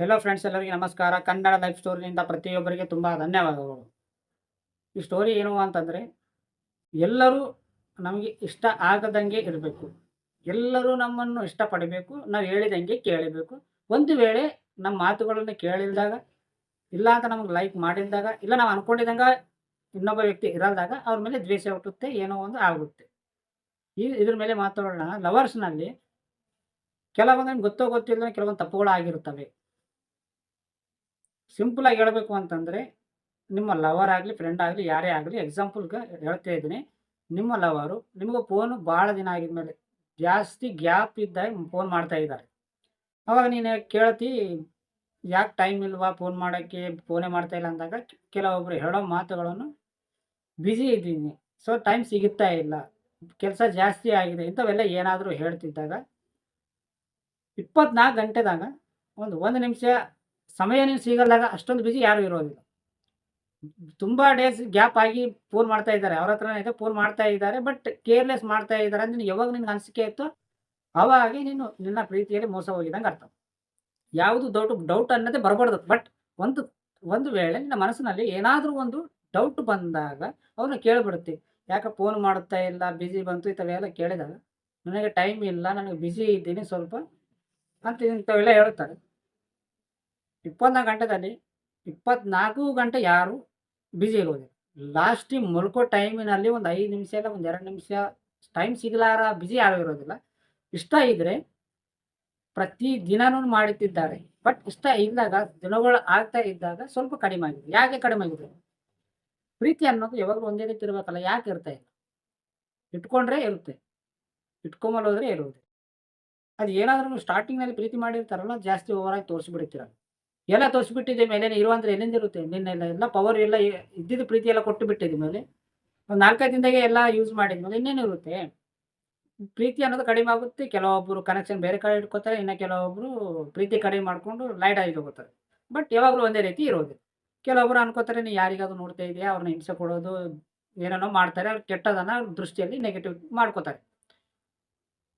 Hello friends ಎಲ್ಲರಿಗೆ ನಮಸ್ಕಾರ. Kannada life ಸ್ಟೋರಿಯಿಂದ ಪ್ರತಿಯೊಬ್ಬರಿಗೆ ತುಂಬ ಧನ್ಯವಾದಗಳು. ಈ ಸ್ಟೋರಿ ಏನು ಅಂತಂದರೆ, ಎಲ್ಲರೂ ನಮಗೆ ಇಷ್ಟ ಆಗದಂಗೆ ಇರಬೇಕು. ಎಲ್ಲರೂ ನಮ್ಮನ್ನು ಇಷ್ಟಪಡಬೇಕು ನಾವು ಹೇಳಿದಂಗೆ ಕೇಳಬೇಕು. ಒಂದು ವೇಳೆ ನಮ್ಮ ಮಾತುಗಳನ್ನು ಕೇಳಿಲ್ದಾಗ, ಇಲ್ಲ ಅಂತ ನಮಗೆ ಲೈಕ್ ಮಾಡಿದಾಗ ಇಲ್ಲ ನಾವು ಅಂದ್ಕೊಂಡಿದ್ದಂಗೆ ಇನ್ನೊಬ್ಬ ವ್ಯಕ್ತಿ ಇರಲ್ದಾಗ, ಅವ್ರ ಮೇಲೆ ದ್ವೇಷ ಹುಟ್ಟುತ್ತೆ, ಏನೋ ಒಂದು ಆಗುತ್ತೆ. ಈ ಇದ್ರ ಮೇಲೆ ಮಾತಾಡೋಣ. ಲವರ್ಸ್ನಲ್ಲಿ ಕೆಲವೊಂದು ಗೊತ್ತೋ ಗೊತ್ತಿಲ್ಲ ಕೆಲವೊಂದು ತಪ್ಪುಗಳು ಆಗಿರುತ್ತವೆ ಸಿಂಪಲ್ ಆಗಿ ಹೇಳಬೇಕು ಅಂತಂದರೆ, ನಿಮ್ಮ ಲವರ್ ಆಗಲಿ ಫ್ರೆಂಡ್ ಆಗಲಿ, ಯಾರೇ ಆಗಲಿ ಎಕ್ಸಾಂಪಲ್ಗೆ ಹೇಳ್ತಾ ಇದ್ದೀನಿ. ನಿಮ್ಮ ಲವರು ನಿಮಗೆ ಫೋನು ಭಾಳ ದಿನ ಆಗಿದ್ಮೇಲೆ ಜಾಸ್ತಿ ಗ್ಯಾಪ್ ಇದ್ದಾಗ ಫೋನ್ ಮಾಡ್ತಾ ಇದ್ದಾರೆ. ಅವಾಗ ನೀನು ಕೇಳ್ತಿ, ಯಾಕೆ ಟೈಮ್ ಇಲ್ವಾ ಫೋನ್ ಮಾಡೋಕ್ಕೆ ಫೋನೇ ಮಾಡ್ತಾ ಇಲ್ಲ ಅಂದಾಗ ಕೆಲವೊಬ್ಬರು ಹೇಳೋ ಮಾತುಗಳನ್ನು ಬ್ಯುಸಿ ಇದ್ದೀನಿ. ಸೊ ಟೈಮ್ ಸಿಗುತ್ತಾ ಇಲ್ಲ. ಕೆಲಸ ಜಾಸ್ತಿ ಆಗಿದೆ. ಇಂಥವೆಲ್ಲ ಏನಾದರೂ ಹೇಳ್ತಿದ್ದಾಗ, ಇಪ್ಪತ್ನಾಲ್ಕು ಗಂಟೆದಾಗ ಒಂದು ಒಂದು ನಿಮಿಷ ಸಮಯ ನೀವು ಸಿಗಲ್ದಾಗ ಅಷ್ಟೊಂದು ಬಿಜಿ ಯಾರು ಇರೋದಿಲ್ಲ. ತುಂಬ ಡೇಸ್ ಗ್ಯಾಪ್ ಆಗಿ ಫೋನ್ ಮಾಡ್ತಾ ಇದ್ದಾರೆ. ಅವ್ರ ಹತ್ರ ಇದೆ ಫೋನ್ ಮಾಡ್ತಾ ಇದ್ದಾರೆ ಬಟ್ ಕೇರ್ಲೆಸ್ ಮಾಡ್ತಾ ಇದ್ದಾರೆ ಅಂದ್ರೆ ಯಾವಾಗ ನಿನ್ಗೆ ಅನಿಸಿಕೆ ಇತ್ತು ಅವಾಗ ನೀನು ನಿನ್ನ ಪ್ರೀತಿಯಲ್ಲಿ ಮೋಸ ಹೋಗಿದಂಗೆ ಅರ್ಥ. ಯಾವುದು ಡೌಟ್ ಡೌಟ್ ಅನ್ನೋದೇ ಬರಬಾರ್ದು. ಬಟ್ ಒಂದು ಒಂದು ವೇಳೆ ನಿನ್ನ ಮನಸ್ಸಿನಲ್ಲಿ ಏನಾದರೂ ಒಂದು ಡೌಟ್ ಬಂದಾಗ ಅವ್ರನ್ನ ಕೇಳಿಬಿಡುತ್ತೆ. ಯಾಕೆ ಫೋನ್ ಮಾಡ್ತಾ ಇಲ್ಲ ಬ್ಯುಸಿ ಬಂತು, ಇಂಥವೆಲ್ಲ ಕೇಳಿದಾಗ. ನನಗೆ ಟೈಮ್ ಇಲ್ಲ, ನನಗೆ ಬ್ಯುಸಿ ಇದ್ದೀನಿ ಸ್ವಲ್ಪ ಅಂತ ಇಂಥವೆಲ್ಲ ಹೇಳ್ತಾರೆ ಇಪ್ಪತ್ನಾಲ್ಕು ಗಂಟೆದಲ್ಲಿ ಇಪ್ಪತ್ನಾಲ್ಕು ಗಂಟೆ ಯಾರು ಬ್ಯುಸಿ ಇರೋದಿಲ್ಲ ಟೈಮ್ ಮಲ್ಕೋ ಟೈಮಿನಲ್ಲಿ ಒಂದು ಐದು ನಿಮಿಷ ಇಲ್ಲ, ಒಂದು ಎರಡು ನಿಮಿಷ ಟೈಮ್ ಸಿಗಲಾರ ಬಿಜಿ ಯಾರು ಇರೋದಿಲ್ಲ. ಇಷ್ಟ ಇದ್ದರೆ ಪ್ರತಿ ದಿನನೂ ಮಾಡುತ್ತಿದ್ದಾರೆ ಬಟ್ ಇಷ್ಟ ಇದ್ದಾಗ, ದಿನಗಳು ಆಗ್ತಾ ಇದ್ದಾಗ ಸ್ವಲ್ಪ ಕಡಿಮೆ ಆಗಿದೆ. ಯಾಕೆ ಕಡಿಮೆ ಆಗಿದೆ? ಪ್ರೀತಿ ಅನ್ನೋದು ಯಾವಾಗಲೂ ಒಂದೇ ರೀತಿ ಇರಬೇಕಲ್ಲ, ಯಾಕೆ ಇರ್ತಾ ಇಲ್ಲ? ಇಟ್ಕೊಂಡ್ರೆ ಇರುತ್ತೆ. ಇಟ್ಕೊಂಬಲ್ ಹೋದ್ರೆ ಅದು ಏನಾದರೂ ಸ್ಟಾರ್ಟಿಂಗ್ನಲ್ಲಿ ಪ್ರೀತಿ ಮಾಡಿರ್ತಾರಲ್ಲ, ಜಾಸ್ತಿ ಓವರಾಗಿ ತೋರಿಸ್ಬಿಡ್ತೀರ ಎಲ್ಲ ತೋರಿಸ್ಬಿಟ್ಟಿದೆ ಮೇಲೆ ಇರುವಂದ್ರೆ ಎಲ್ಲಿಂದ ಇರುತ್ತೆ? ನಿನ್ನೆಲ್ಲ ಎಲ್ಲ ಪವರ್ ಎಲ್ಲ ಇದ್ದಿದ್ದು ಪ್ರೀತಿ ಎಲ್ಲ ಕೊಟ್ಟು ಬಿಟ್ಟಿದ ಮೇಲೆ. ಒಂದು ನಾಲ್ಕೈದು ದಿನದಾಗೆ ಎಲ್ಲ ಯೂಸ್ ಮಾಡಿದ್ಮೇಲೆ ಇನ್ನೇನು ಇರುತ್ತೆ? ಪ್ರೀತಿ ಅನ್ನೋದು ಕಡಿಮೆ ಆಗುತ್ತೆ. ಕೆಲವೊಬ್ಬರು ಕನೆಕ್ಷನ್ ಬೇರೆ ಕಡೆ ಇಟ್ಕೋತಾರೆ, ಇನ್ನು ಕೆಲವೊಬ್ಬರು ಪ್ರೀತಿ ಕಡಿಮೆ ಮಾಡಿಕೊಂಡು ಲೈಟ್ ಆಗಿ ಬಟ್ ಯಾವಾಗಲೂ ಒಂದೇ ರೀತಿ ಇರೋದು. ಕೆಲವೊಬ್ಬರು ಅನ್ಕೋತಾರೆ, ನೀ ಯಾರಿಗಾದ್ರು ನೋಡ್ತಾ ಇದೆಯಾ? ಅವ್ರನ್ನ ಹಿಂಸೆ ಕೊಡೋದು, ಏನೇನೋ ಮಾಡ್ತಾರೆ. ಅವ್ರು ಕೆಟ್ಟದನ್ನ ದೃಷ್ಟಿಯಲ್ಲಿ ನೆಗೆಟಿವ್ ಮಾಡ್ಕೋತಾರೆ.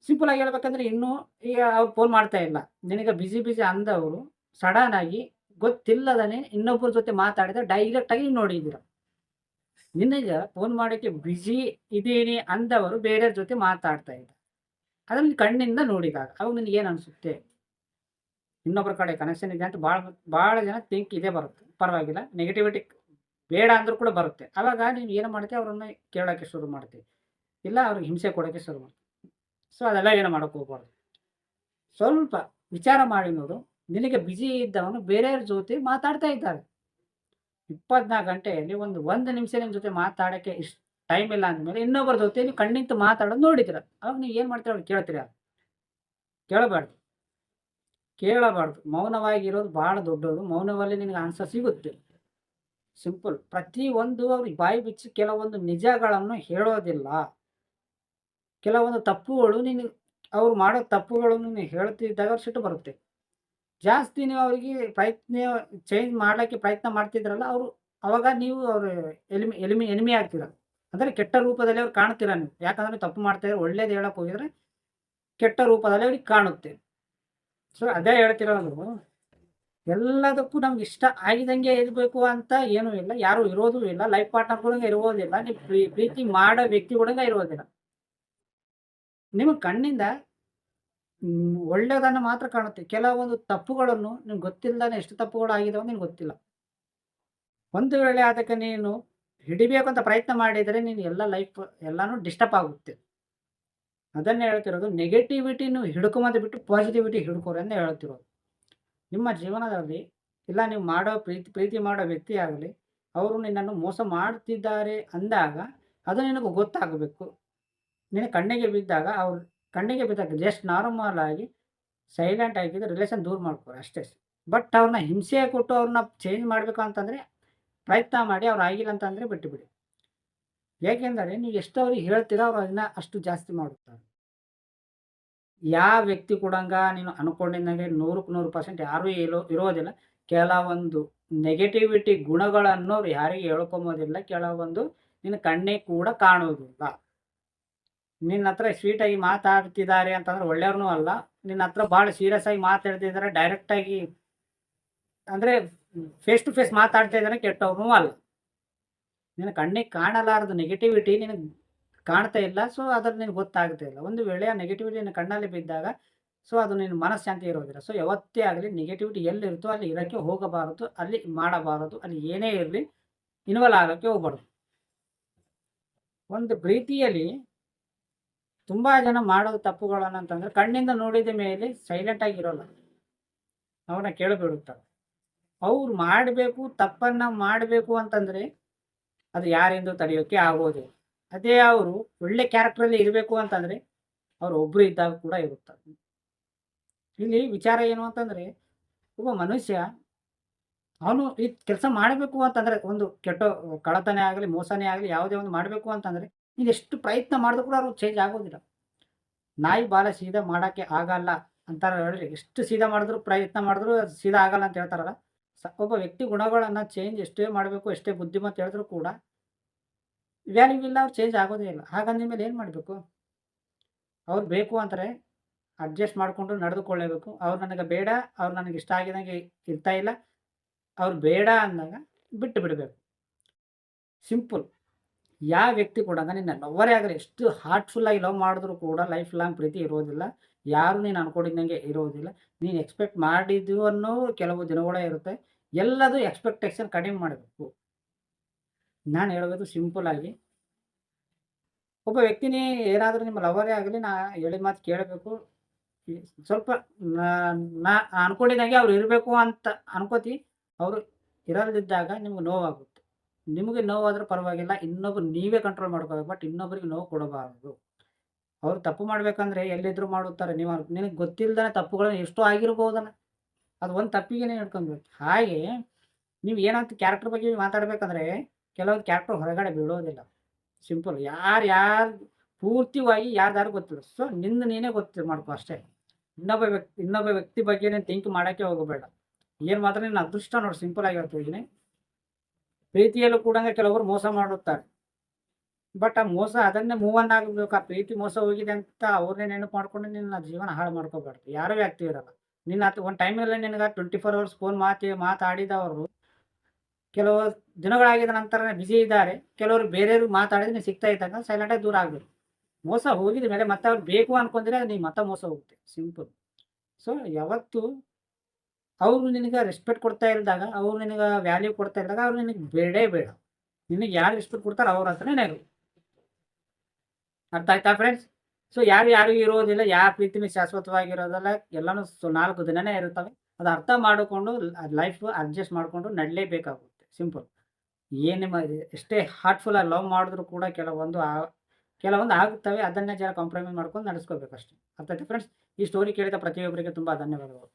ಸಿಂಪಲ್ ಆಗಿ ಹೇಳ್ಬೇಕಂದ್ರೆ ಇನ್ನೂ ಈಗ ಅವ್ರು ಫೋನ್ ಮಾಡ್ತಾ ಇಲ್ಲ. ನಿನಗೆ ಬಿಸಿ ಬಿಸಿ ಅಂದವರು ಸಡನ್ ಆಗಿ ಗೊತ್ತಿಲ್ಲದನೆ ಇನ್ನೊಬ್ಬರ ಜೊತೆ ಮಾತಾಡಿದ್ರೆ ಡೈರೆಕ್ಟ್ ಆಗಿ ನೋಡಿದ್ದೀರ. ನಿನಗೆ ಫೋನ್ ಮಾಡೋಕ್ಕೆ ಬ್ಯುಸಿ ಇದ್ದೀನಿ ಅಂದವರು ಬೇರೆಯವ್ರ ಜೊತೆ ಮಾತಾಡ್ತಾ ಇದ್ದ. ಅದನ್ನ ಕಣ್ಣಿಂದ ನೋಡಿದಾಗ ಅವಾಗ ನಿನಗೆ ಏನು ಅನಿಸುತ್ತೆ? ಇನ್ನೊಬ್ಬರ ಕಡೆ ಕನೆಕ್ಷನ್ ಇದೆ ಅಂತ ಭಾಳ ಭಾಳ ಜನ ಥಿಂಕ್ ಇದೇ ಬರುತ್ತೆ. ಪರವಾಗಿಲ್ಲ ನೆಗೆಟಿವಿಟಿ ಬೇಡ ಅಂದ್ರೂ ಕೂಡ ಬರುತ್ತೆ. ಅವಾಗ ನೀನು ಏನು ಮಾಡ್ತೀವಿ ಅವ್ರನ್ನ ಕೇಳೋಕ್ಕೆ ಶುರು ಮಾಡ್ತೀವಿ ಇಲ್ಲ, ಅವ್ರಿಗೆ ಹಿಂಸೆ ಕೊಡೋಕ್ಕೆ ಶುರು ಮಾಡ್ತೀವಿ ಸೊ ಅದೆಲ್ಲ ಏನು ಮಾಡೋಕ್ಕೆ ಹೋಗ್ಬಾರ್ದು. ಸ್ವಲ್ಪ ವಿಚಾರ ಮಾಡಿ ನೋಡು. ನಿನಗೆ ಬ್ಯುಸಿ ಇದ್ದವನು ಬೇರೆಯವ್ರ ಜೊತೆ ಮಾತಾಡ್ತಾ ಇದ್ದಾರೆ ಇಪ್ಪತ್ನಾಲ್ಕು ಗಂಟೆಯಲ್ಲಿ ಒಂದು ಒಂದು ನಿಮಿಷ ನಿಮ್ಮ ಜೊತೆ ಮಾತಾಡೋಕ್ಕೆ ಇಷ್ಟು ಟೈಮ್ ಇಲ್ಲ ಅಂದಮೇಲೆ ಇನ್ನೊಬ್ಬರ ಜೊತೆ ನೀವು ಕಣ್ಣಿಂತ ಮಾತಾಡೋದು ನೋಡಿದ್ರೆ. ಅವಾಗ ನೀವು ಏನು ಮಾಡ್ತೀರ ಅವ್ರು ಕೇಳ್ತೀರ? ಕೇಳಬಾರ್ದು. ಕೇಳಬಾರ್ದು. ಮೌನವಾಗಿರೋದು ಭಾಳ ದೊಡ್ಡದು. ಮೌನವಲ್ಲಿ ನಿನಗೆ ಆನ್ಸರ್ ಸಿಗುತ್ತೆ. ಸಿಂಪಲ್ ಪ್ರತಿ ಒಂದು ಅವ್ರಿಗೆ ಬಾಯಿ ಬಿಚ್ಚಿ ಕೆಲವೊಂದು ನಿಜಗಳನ್ನು ಹೇಳೋದಿಲ್ಲ. ಕೆಲವೊಂದು ತಪ್ಪುಗಳು ನೀನು ಅವ್ರು ಮಾಡೋ ತಪ್ಪುಗಳನ್ನು ನೀನು ಹೇಳ್ತಿದ್ದಾಗ ಅವ್ರು ಸಿಟ್ಟು ಬರುತ್ತೆ. ಜಾಸ್ತಿ ನೀವು ಅವರಿಗೆ ಪ್ರಯತ್ನ ಚೇಂಜ್ ಮಾಡಲಿಕ್ಕೆ ಪ್ರಯತ್ನ ಮಾಡ್ತಿದ್ರಲ್ಲ, ಅವರು ಅವಾಗ ನೀವು ಅವರು ಎಲಿಮಿ ಎಲಿಮಿ, ಎನಿಮಿ ಆಗ್ತೀರ. ಅಂದರೆ ಕೆಟ್ಟ ರೂಪದಲ್ಲಿ ಅವ್ರು ಕಾಣ್ತೀರ ನೀವು. ಯಾಕಂದರೆ ತಪ್ಪು ಮಾಡ್ತಾಯಿದ್ರೆ ಒಳ್ಳೇದು ಹೇಳಕ್ಕೆ ಹೋಗಿದ್ರೆ ಕೆಟ್ಟ ರೂಪದಲ್ಲಿ ಅವ್ರಿಗೆ ಕಾಣುತ್ತೆ. ಸೊ ಅದೇ ಹೇಳ್ತಿರೋದು ಎಲ್ಲದಕ್ಕೂ ನಮ್ಗೆ ಇಷ್ಟ ಆಗಿದಂಗೆ ಇರಬೇಕು ಅಂತ ಏನೂ ಇಲ್ಲ. ಯಾರು ಇರೋದು ಇಲ್ಲ. ಲೈಫ್ ಪಾರ್ಟ್ನರ್ ಕೂಡ ಇರೋದಿಲ್ಲ ನೀವು ಪ್ರೀ, ಪ್ರೀತಿ ಮಾಡೋ ವ್ಯಕ್ತಿ ಕೂಡ ಇರೋದಿಲ್ಲ ನಿಮ್ಮ ಕಣ್ಣಿಂದ ಒಳ್ಳೆಯದನ್ನು ಮಾತ್ರ ಕಾಣುತ್ತೆ. ಕೆಲವೊಂದು ತಪ್ಪುಗಳನ್ನು ನಿಮ್ಗೆ ಗೊತ್ತಿಲ್ಲದಾನೆ ಎಷ್ಟು ತಪ್ಪುಗಳು ಅಂತ ನಿನ್ಗೆ ಗೊತ್ತಿಲ್ಲ. ಒಂದು ವೇಳೆ ಅದಕ್ಕೆ ನೀನು ಹಿಡಿಬೇಕು ಅಂತ ಪ್ರಯತ್ನ ಮಾಡಿದರೆ ನೀನು ಎಲ್ಲ ಲೈಫ್ ಎಲ್ಲನೂ ಡಿಸ್ಟರ್ಬ್ ಆಗುತ್ತೆ. ಅದನ್ನೇ ಹೇಳ್ತಿರೋದು ನೆಗೆಟಿವಿಟಿನೂ ಹಿಡ್ಕೊಂಬಂದು ಬಿಟ್ಟು ಪಾಸಿಟಿವಿಟಿ ಹಿಡ್ಕೋರಿ ಅಂತ ಹೇಳ್ತಿರೋದು. ನಿಮ್ಮ ಜೀವನದಲ್ಲಿ ಇಲ್ಲ ನೀವು ಮಾಡೋ ಪ್ರೀತಿ ಪ್ರೀತಿ ಮಾಡೋ ವ್ಯಕ್ತಿ ಆಗಲಿ, ಅವರು ನಿನ್ನನ್ನು ಮೋಸ ಮಾಡ್ತಿದ್ದಾರೆ ಅಂದಾಗ ಅದು ನಿನಗೂ ಗೊತ್ತಾಗಬೇಕು. ನಿನ್ನ ಕಣ್ಣಿಗೆ ಬಿದ್ದಾಗ ಅವ್ರು ಕಣ್ಣಿಗೆ ಬಿದ್ದಾಗ ಜಸ್ಟ್ ನಾರ್ಮಲ್ ಆಗಿ ಸೈಲೆಂಟ್ ಆಗಿದ್ದು ರಿಲೇಷನ್ ದೂರ ಮಾಡ್ಕೋರಿ ಅಷ್ಟೇ ಬಟ್ ಅವ್ರನ್ನ ಹಿಂಸೆ ಕೊಟ್ಟು ಅವ್ರನ್ನ ಚೇಂಜ್ ಮಾಡಬೇಕು ಅಂತಂದರೆ ಪ್ರಯತ್ನ ಮಾಡಿ ಅವ್ರು ಆಗಿಲ್ಲ ಅಂತಂದರೆ ಬಿಟ್ಟುಬಿಡಿ ಏಕೆಂದರೆ ನೀವು ಎಷ್ಟು ಅವ್ರಿಗೆ ಹೇಳ್ತೀರೋ ಅವ್ರು ಅದನ್ನ ಅಷ್ಟು ಜಾಸ್ತಿ ಮಾಡುತ್ತಾರೆ. ಯಾವ ವ್ಯಕ್ತಿ ಕೂಡಂಗ ನೀನು ಅನ್ಕೊಂಡಿದ್ದಂಗೆ ನೂರಕ್ಕೆ ನೂರು ಪರ್ಸೆಂಟ್ ಯಾರೂ ಇರೋ, ಇರೋದಿಲ್ಲ. ಕೆಲವೊಂದು ನೆಗೆಟಿವಿಟಿ ಗುಣಗಳನ್ನು ಅವ್ರು ಯಾರಿಗೆ ಹೇಳ್ಕೊಂಬೋದಿಲ್ಲ ಕೆಲವೊಂದು ನಿನ್ನ ಕಣ್ಣೇ ಕೂಡ ಕಾಣೋದಿಲ್ಲ. ನಿನ್ನ ಹತ್ರ ಸ್ವೀಟಾಗಿ ಮಾತಾಡ್ತಿದ್ದಾರೆ ಅಂತಂದ್ರೆ ಒಳ್ಳೆಯವ್ರನ್ನೂ ಅಲ್ಲ. ನಿನ್ನ ಹತ್ರ ಭಾಳ ಸೀರಿಯಸ್ ಆಗಿ ಮಾತಾಡ್ತಿದ್ದಾರೆ ಡೈರೆಕ್ಟ್ ಆಗಿ ಅಂದ್ರೆ ಫೇಸ್ ಟು ಫೇಸ್ ಮಾತಾಡ್ತಾ ಇದ್ದಾನೆ ಕೆಟ್ಟವನು ಅಲ್ಲ. ನಿನ್ನ ಕಣ್ಣಿಗೆ ಕಾಣಲಾರದು ನೆಗೆಟಿವಿಟಿ ನಿನಗೆ ಕಾಣ್ತಾ ಇಲ್ಲ ಸೊ ಅದ್ರ ನಿನಗೆ ಗೊತ್ತಾಗ್ತಾ ಇಲ್ಲ. ಒಂದು ವೇಳೆ ಆ ನೆಗೆಟಿವಿಟಿ ನಿನ್ನ ಕಣ್ಣಲ್ಲಿ ಬಿದ್ದಾಗ ಸೊ ಅದು ನಿನ್ನ ಮನಃಶಾಂತಿ ಇರೋದಿಲ್ಲ. ಸೊ ಯಾವತ್ತೇ ಆಗಲಿ ನೆಗೆಟಿವಿಟಿ ಎಲ್ಲಿರುತ್ತೋ ಅಲ್ಲಿ ಇರೋಕ್ಕೆ ಹೋಗಬಾರದು, ಅಲ್ಲಿ ಮಾಡಬಾರದು, ಅಲ್ಲಿ ಏನೇ ಇರಲಿ ಇನ್ವಾಲ್ವ್ ಆಗೋಕ್ಕೆ ಹೋಗ್ಬಾರ್ದು. ಒಂದು ಪ್ರೀತಿಯಲ್ಲಿ ತುಂಬ ಜನ ಮಾಡೋ ತಪ್ಪುಗಳನ್ನು ಅಂತಂದ್ರೆ ಕಣ್ಣಿಂದ ನೋಡಿದ ಮೇಲೆ ಸೈಲೆಂಟ್ ಆಗಿರೋಲ್ಲ ಅವನ್ನ ಕೇಳಬೇಡುತ್ತಾರೆ ಅವ್ರು ಮಾಡಬೇಕು, ತಪ್ಪನ್ನ ಮಾಡಬೇಕು ಅಂತಂದ್ರೆ ಅದು ಯಾರೆಂದು ತಡೆಯೋಕೆ ಆಗೋದಿಲ್ಲ. ಅದೇ ಅವರು ಒಳ್ಳೆ ಕ್ಯಾರೆಕ್ಟ್ರಲ್ಲಿ ಇರಬೇಕು ಅಂತಂದ್ರೆ ಅವ್ರು ಒಬ್ರು ಇದ್ದಾಗ ಕೂಡ ಇರುತ್ತಾರೆ. ಇಲ್ಲಿ ವಿಚಾರ ಏನು ಅಂತಂದ್ರೆ ಒಬ್ಬ ಮನುಷ್ಯ ಅವನು ಈ ಕೆಲಸ ಮಾಡಬೇಕು ಅಂತಂದ್ರೆ ಒಂದು ಕೆಟ್ಟ ಕಳತನೇ ಆಗಲಿ, ಮೋಸನೇ ಆಗಲಿ, ಯಾವುದೇ ಒಂದು ಮಾಡಬೇಕು ಅಂತಂದರೆ ನೀನು ಎಷ್ಟು ಪ್ರಯತ್ನ ಮಾಡಿದ್ರು ಕೂಡ ಅವ್ರು ಚೇಂಜ್ ಆಗೋದಿಲ್ಲ. ನಾಯಿ ಬಾಲ ಸೀದಾ ಮಾಡೋಕ್ಕೆ ಆಗಲ್ಲ ಅಂತಾರೆ ಹೇಳ್ರಿ ಎಷ್ಟು ಸೀದಾ ಮಾಡಿದ್ರು ಪ್ರಯತ್ನ ಮಾಡಿದ್ರು ಸೀದಾ ಆಗಲ್ಲ ಅಂತ ಹೇಳ್ತಾರಲ್ಲ. ಒಬ್ಬ ವ್ಯಕ್ತಿ ಗುಣಗಳನ್ನು ಚೇಂಜ್ ಎಷ್ಟೇ ಮಾಡಬೇಕು, ಎಷ್ಟೇ ಬುದ್ಧಿಮತ್ತೆ ಹೇಳಿದ್ರು ಕೂಡ ವ್ಯಾಲ್ಯೂ ಇಲ್ಲ, ಅವ್ರು ಚೇಂಜ್ ಆಗೋದೇ ಇಲ್ಲ. ಹಾಗಂದ ಮೇಲೆ ಏನು ಮಾಡಬೇಕು? ಅವ್ರು ಬೇಕು ಅಂತಾರೆ ಅಡ್ಜಸ್ಟ್ ಮಾಡಿಕೊಂಡು ನಡೆದುಕೊಳ್ಳೇಬೇಕು. ಅವ್ರು ನನಗೆ ಬೇಡ, ಅವ್ರು ನನಗೆ ಇಷ್ಟ ಆಗಿದಂಗೆ ಇರ್ತಾ ಇಲ್ಲ. ಅವ್ರು ಬೇಡ ಅಂದಾಗ ಬಿಟ್ಟು ಬಿಡಬೇಕು. ಸಿಂಪಲ್ ಯಾವ ವ್ಯಕ್ತಿ ಕೂಡ ನಿನ್ನ ಲವ್ವರೇ ಆಗಲಿ ಎಷ್ಟು ಹಾರ್ಟ್ಫುಲ್ಲಾಗಿ ಲವ್ ಮಾಡಿದ್ರು ಕೂಡ ಲೈಫ್ ಲಾಂಗ್ ಪ್ರೀತಿ ಇರೋದಿಲ್ಲ. ಯಾರು ನೀನು ಅನ್ಕೊಂಡಿದ್ದಂಗೆ ಇರೋದಿಲ್ಲ. ನೀನು ಎಕ್ಸ್ಪೆಕ್ಟ್ ಮಾಡಿದ್ದು ಅನ್ನೋ ಕೆಲವು ದಿನಗಳೇ ಇರುತ್ತೆ. ಎಲ್ಲದೂ ಎಕ್ಸ್ಪೆಕ್ಟೇಷನ್ ಕಡಿಮೆ ಮಾಡಬೇಕು. ನಾನು ಹೇಳೋದು ಸಿಂಪಲ್ ಆಗಿ. ಒಬ್ಬ ವ್ಯಕ್ತಿನೇ ಏನಾದರೂ ನಿಮ್ಮ ಲವರೇ ಆಗಲಿ, ನಾ ಹೇಳಿದ ಮಾತು ಕೇಳಬೇಕು. ಸ್ವಲ್ಪ ನಾ- ಅನ್ಕೊಂಡಿದ್ದಂಗೆ ಅವ್ರು ಇರಬೇಕು ಅಂತ ಅನ್ಕೋತಿ. ಅವರು ಇರಲ್ದಿದ್ದಾಗ ನಿಮ್ಗೆ ನೋವಾಗುತ್ತೆ. ನಿಮಗೆ ನೋವಾದರೂ ಪರವಾಗಿಲ್ಲ ಇನ್ನೊಬ್ರು ನೀವೇ ಕಂಟ್ರೋಲ್ ಮಾಡ್ಕೋಬೇಕು ಬಟ್ ಇನ್ನೊಬ್ರಿಗೆ ನೋವು ಕೊಡಬಾರದು. ಅವ್ರು ತಪ್ಪು ಮಾಡ್ಬೇಕಂದ್ರೆ ಎಲ್ಲಿದ್ರು ಮಾಡುತ್ತಾರೆ. ನೀವು ನಿನಗೆ ಗೊತ್ತಿಲ್ಲದೆ ತಪ್ಪುಗಳನ್ನ ಎಷ್ಟೋ ಆಗಿರ್ಬೋದಲ್ಲ ಅದು ಒಂದು ತಪ್ಪಿಗೆ ಹಿಡ್ಕೊಬೇಕು ಹಾಗೆ ನೀವು ಏನಂತ ಕ್ಯಾರೆಕ್ಟರ್ ಬಗ್ಗೆ ಮಾತಾಡ್ಬೇಕಂದ್ರೆ ಕೆಲವೊಂದು ಕ್ಯಾರೆಕ್ಟರ್ ಹೊರಗಡೆ ಬಿಡೋದಿಲ್ಲ ಸಿಂಪಲ್ ಯಾರು ಯಾರು ಪೂರ್ತಿಯಾಗಿ ಯಾರ್ದಾರು ಗೊತ್ತಿಲ್ಲ. ಸೊ ನಿಂದ ನೀನೇ ಗೊತ್ತಿ ಮಾಡ್ಕೊ ಅಷ್ಟೇ. ಇನ್ನೊಬ್ಬ ವ್ಯಕ್ತಿ ಇನ್ನೊಬ್ಬ ವ್ಯಕ್ತಿ ಬಗ್ಗೆ ನೀನು ಥಿಂಕ್ ಮಾಡೋಕ್ಕೆ ಹೋಗಬೇಡ. ಏನು ಮಾತ್ರ ನಿನ್ನ ಅದೃಷ್ಟ ನೋಡಿ ಸಿಂಪಲ್ ಆಗಿ ಹೇಳ್ತಿದ್ದೀನಿ ಪ್ರೀತಿಯಲ್ಲೂ ಕೂಡ ಕೆಲವರು ಮೋಸ ಮಾಡುತ್ತಾರೆ. ಬಟ್ ಆ ಮೋಸ ಅದನ್ನೇ ಮೂವ್ ಆಗಬೇಕು. ಆ ಪ್ರೀತಿ ಮೋಸ ಹೋಗಿದೆ ಅಂತ ಅವ್ರನ್ನೇ ನೆನಪು ಮಾಡ್ಕೊಂಡು ನಿನ್ನ ಜೀವನ ಹಾಳು ಮಾಡ್ಕೋಬಾರ್ದು. ಯಾರೂ ವ್ಯಕ್ತಿ ಇರಲ್ಲ. ನಿನ್ನ ಹತ್ತು ಒಂದು ಟೈಮಲ್ಲೇ ನಿನಗೆ ಟ್ವೆಂಟಿ ಫೋರ್ ಅವರ್ಸ್ ಫೋನ್ ಮಾತಿ, ಮಾತಾಡಿದವರು ಕೆಲವು ದಿನಗಳಾಗಿದ ನಂತರ ಬ್ಯುಸಿ ಇದ್ದಾರೆ. ಕೆಲವರು ಬೇರೆಯವ್ರು ಮಾತಾಡಿದ್ರೆ ನೀವು ಸಿಗ್ತಾ ಇದ್ದಾಗ ಸೈಲೆಂಟಾಗಿ ದೂರ ಆಗಬೇಕು. ಮೋಸ ಹೋಗಿದ ಮೇಲೆ ಮತ್ತೆ ಅವ್ರು ಬೇಕು ಅನ್ಕೊಂಡ್ರೆ ನೀವು ಮತ್ತೆ ಮೋಸ ಹೋಗುತ್ತೆ. ಸಿಂಪಲ್ ಸೊ ಯಾವತ್ತು ಅವರು ನಿನಗೆ ರೆಸ್ಪೆಕ್ಟ್ ಕೊಡ್ತಾ ಇಲ್ದಾಗ, ಅವ್ರು ನಿನಗೆ ವ್ಯಾಲ್ಯೂ ಕೊಡ್ತಾ ಇದ್ದಾಗ ಅವ್ರು ನಿನಗೆ ಬೇಡೇ ಬೇಡ. ನಿನಗೆ ಯಾರು ರೆಸ್ಪೆಕ್ಟ್ ಕೊಡ್ತಾರೆ ಅವ್ರ ಹತ್ರನೇ ಇರು ಅರ್ಥ ಆಯ್ತಾ ಫ್ರೆಂಡ್ಸ್ ಸೊ ಯಾರು ಯಾರಿಗೂ ಇರೋದಿಲ್ಲ, ಯಾವ ಪ್ರೀತಿನೂ ಶಾಶ್ವತವಾಗಿರೋದಲ್ಲ, ಎಲ್ಲನೂ ಸೊ ನಾಲ್ಕು ದಿನನೇ ಇರುತ್ತವೆ. ಅದು ಅರ್ಥ ಮಾಡಿಕೊಂಡು ಲೈಫ್ ಅಡ್ಜಸ್ಟ್ ಮಾಡಿಕೊಂಡು ನಡಲೇಬೇಕಾಗುತ್ತೆ. ಸಿಂಪಲ್ ಏನು ನಿಮ್ಮ, ಎಷ್ಟೇ ಹಾರ್ಟ್ಫುಲ್ ಆಗಿ ಲವ್ ಮಾಡಿದ್ರು ಕೂಡ ಕೆಲವೊಂದು ಕೆಲವೊಂದು ಆಗುತ್ತವೆ. ಅದನ್ನೇ ಜನ ಕಾಂಪ್ರಮೈಸ್ ಮಾಡ್ಕೊಂಡು ನಡೆಸ್ಕೋಬೇಕಷ್ಟೇ. ಅರ್ಥ ಆಯ್ತಾ ಫ್ರೆಂಡ್ಸ್ ಈ ಸ್ಟೋರಿ ಕೇಳಿದ ಪ್ರತಿಯೊಬ್ಬರಿಗೆ ತುಂಬ ಧನ್ಯವಾದಗಳು.